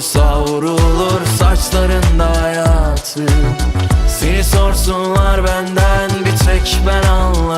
Savrulur savrulur saçlarında hayatı. Seni sorsunlar benden bir tek ben anlarım